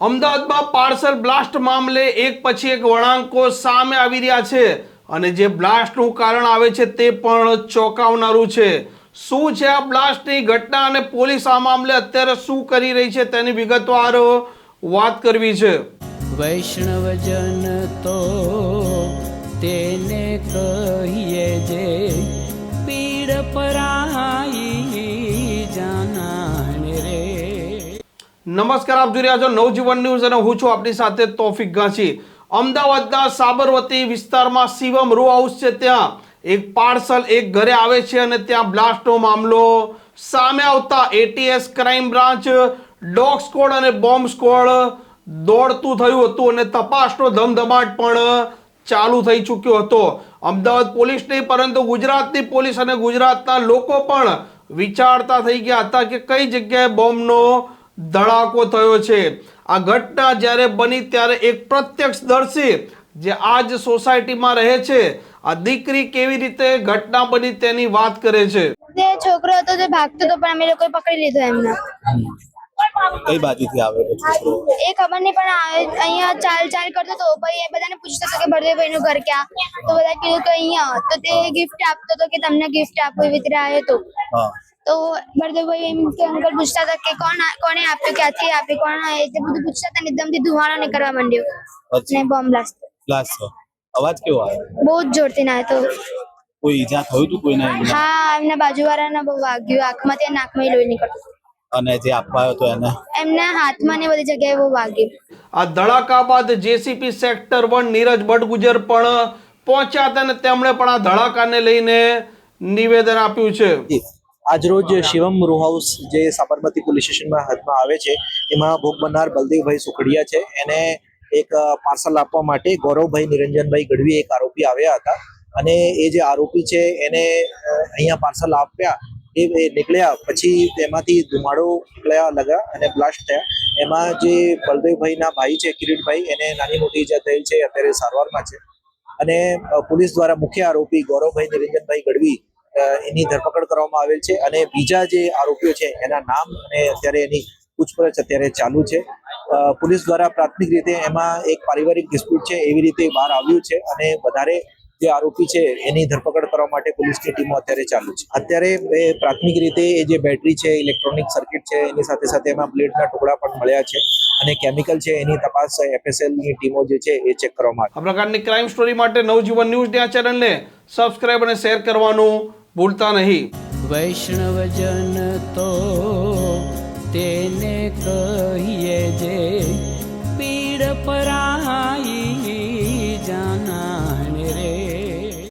અમદાવાદમાં parcel blast મામલે એક પછી એક વળાંકો સામે આવી રહ્યા છે અને જે બ્લાસ્ટનું કારણ આવે છે તે પણ ચોંકાવનારું છે. શું છે આ બ્લાસ્ટની ઘટના અને પોલીસ આ મામલે અત્યારે શું કરી રહી છે તેની વિગતવાર વાત કરવી છે. વૈષ્ણવજન તો તેને કહીએ જે નમસ્કાર, આપ જોઈ રહ્યા છો નવજીવન ન્યૂઝ અને હું છું આપની સાથે તોફિક ગાંચી અમદાવાદના સાબરમતી વિસ્તારમાં શિવમ રો હાઉસ છે ત્યાં. એક પાર્સલ એક ઘરે આવે છે અને ત્યાં બ્લાસ્ટનો મામલો સામે આવતા ATS crime branch dog squad અને બોમ્બ સ્કોડ દોડતું થયું હતું અને તપાસનો ધમધમાટ પણ ચાલુ થઈ ચૂક્યો હતો. અમદાવાદ પોલીસ નહીં, પરંતુ ગુજરાતની પોલીસ અને ગુજરાતના લોકો પણ વિચારતા થઈ ગયા હતા કે કઈ જગ્યાએ બોમ્બનો ધડાકો થયો છે. આ ઘટના જ્યારે બની ત્યારે એક પ્રત્યક્ષદર્શી જે આજ સોસાયટીમાં રહે છે આ દીકરી કેવી રીતે ઘટના બની તેની વાત કરે છે. તે છોકરો હતો જે ભાગતો હતો પણ અમે લોકોએ પકડી લીધો એમને. કઈ બાજુથી આવે છોકરો? એ ખબર નહીં પણ આ- અહીંયા ચાલ ચાલ કરતો હતો. ભાઈ એ બધાને પૂછતો હતો કે ભરદેવભાઈ નું ઘર ક્યાં? તો બધા કીધું કે અહીંયા. તો તે ગિફ્ટ આપતો હતો કે તમને ગિફ્ટ આપો એવી રીતે આવ્યો હતો હા. તો ભરદેવભાઈ એમ કે અંકલ પૂછતા હતા કે કોણ કોને આપ્યું ક્યાંથી આપ્યું કોણ એ તે બધું પૂછતા હતા એકદમથી ધુવાણો નીકળવા માંડ્યો. ને બોમ્બ બ્લાસ્ટ બ્લાસ્ટ અવાજ કેવો આવ્યો બહુ જ જોરથી ના હતો. કોઈ ઈજા થયું હતું કોઈને હા એમના બાજુવાળાને બહુ વાગ્યું આંખમાંથી અને નાકમાં લોહી નીકળતું. અને જે આવ્યો હતો એને? એમના હાથમાં ને બધી જગ્યાએ બહુ વાગ્યું. આ ધડાકા બાદ જેસીપી સેક્ટર 1 નીરજ બડગુજર પણ પહોંચ્યા હતા અને તેમણે પણ આ ધડાકાને લઈને નિવેદન આપ્યું છે. આજરોજ શિવમ રૂ હાઉસ જે સાબરમતી પોલીસ સ્ટેશનમાં હાથમાં આવે છે, એમાં ભોગ બનનાર બલદેવભાઈ સુખડિયા છે. એને એક પાર્સલ આપવા માટે ગૌરવભાઈ નિરંજનભાઈ ગઢવી એક આરોપી આવ્યા હતા. અને એ જે આરોપી છે, એને અહીંયા પાર્સલ આપ્યા, એ નીકળ્યા પછી તેમાંથી ધુમાડો નીકળ્યા લગા અને બ્લાસ્ટ થયા. એમાં જે બલદેવભાઈના ભાઈ છે, કિરીટભાઈ, એને નાની મોટી ઈજા થઈ છે, અત્યારે સારવારમાં છે. અને પોલીસ દ્વારા મુખ્ય આરોપી ગૌરવભાઈ નિરંજનભાઈ ગઢવી એની ધરપકડ કરવામાં આવેલ છે અને બીજા જે આરોપીઓ છે, એના નામ અને અત્યારે એની પૂછપરછ અત્યારે ચાલુ છે. પોલીસ દ્વારા પ્રાથમિક રીતે એમાં એક પારિવારિક ડિસ્પ્યુટ છે, એવી રીતે બહાર આવ્યું છે અને વધારે જે આરોપી છે, એની ધરપકડ કરવા માટે પોલીસની ટીમો અત્યારે ચાલુ છે. અત્યારે એ પ્રાથમિક રીતે એ જે બેટરી છે, ઇલેક્ટ્રોનિક સર્કિટ છે, એની સાથે સાથે એમાં બ્લેડના ટુકડા પણ મળ્યા છે અને કેમિકલ છે, એની તપાસ એફએસએલની ટીમો જે છે, એ ચેક કરવામાં આવી. આ પ્રકારની ક્રાઇમ સ્ટોરી માટે નવજીવન ન્યૂઝ આ ચેનલને સબસ્ક્રાઇબ અને શેર કરવાનું ભૂલતા નહીં. વૈષ્ણવજન તો તેને કહીએ જે